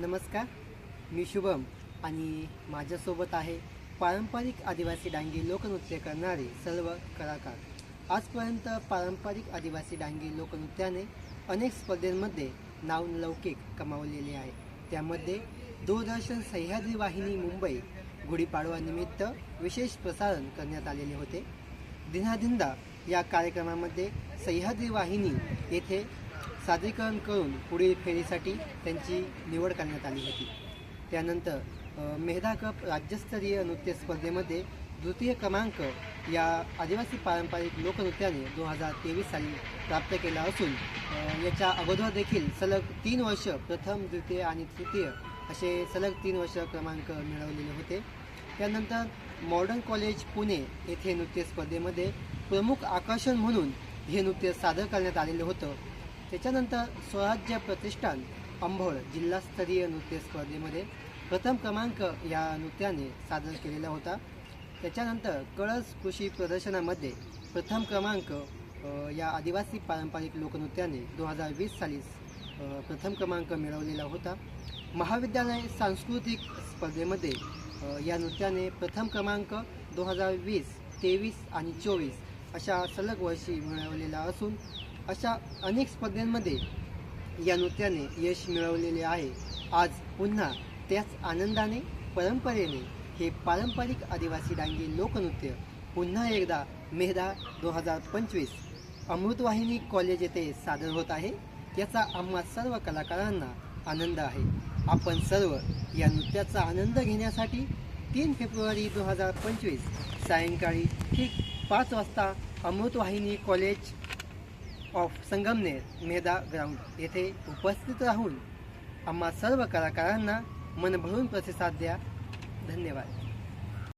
नमस्कार मी शुभम आणि माझ्यासोबत आहे पारंपरिक आदिवासी डांगी लोकनृत्य करणारे सर्व कलाकार. आजपर्यंत पारंपरिक आदिवासी डांगी लोकनृत्याने अनेक स्पर्धेमध्ये नावलौकिक कमावलेले आहे. त्यामध्ये दूरदर्शन सह्याद्री वाहिनी मुंबई गुढीपाडवानिमित्त विशेष प्रसारण करण्यात आलेले होते. दिनादिंदा या कार्यक्रमामध्ये सह्याद्री वाहिनी येथे सादरीकरण करून पुढील फेरीसाठी त्यांची निवड करण्यात आली होती. त्यानंतर मेहदा कप राज्यस्तरीय नृत्य स्पर्धेमध्ये द्वितीय क्रमांक या आदिवासी पारंपरिक लोकनृत्याने दोन हजार तेवीस साली प्राप्त केला असून याच्या अगोदर देखील सलग तीन वर्ष प्रथम द्वितीय आणि तृतीय असे सलग तीन वर्ष क्रमांक मिळवलेले होते. त्यानंतर मॉडर्न कॉलेज पुणे येथे नृत्य स्पर्धेमध्ये प्रमुख आकर्षण म्हणून हे नृत्य सादर करण्यात आलेलं होतं. त्याच्यानंतर स्वराज्य प्रतिष्ठान अंभोळ जिल्हास्तरीय नृत्य स्पर्धेमध्ये प्रथम क्रमांक या नृत्याने सादर केलेला होता. त्याच्यानंतर कळस कृषी प्रदर्शनामध्ये प्रथम क्रमांक या आदिवासी पारंपरिक लोकनृत्याने दोन हजार वीस साली प्रथम क्रमांक मिळवलेला होता. महाविद्यालय सांस्कृतिक स्पर्धेमध्ये या नृत्याने प्रथम क्रमांक दोन हजार वीस तेवीस आणि चोवीस अशा सलग वर्षी मिळवलेला असून अशा अनेक स्पर्धांमध्ये या नृत्याने यश मिळवलेले आहे. आज पुन्हा त्याच आनंदाने परंपरेने हे पारंपरिक आदिवासी डांगी लोकनृत्य पुन्हा एकदा मेहदा दोन हजार पंचवीस अमृतवाहिनी कॉलेज येथे सादर होत आहे. याचा आम्हा सर्व कलाकारांना आनंद आहे. आपण सर्व या नृत्याचा आनंद घेण्यासाठी तीन फेब्रुवारी दोन हजार पंचवीस सायंकाळी ठीक पाच वाजता Amrutvahini college of Sangamner Medha ground. येथे उपस्थित राहून आम्हा सर्व कलाकारांना मनभरून प्रतिसाद द्या. धन्यवाद.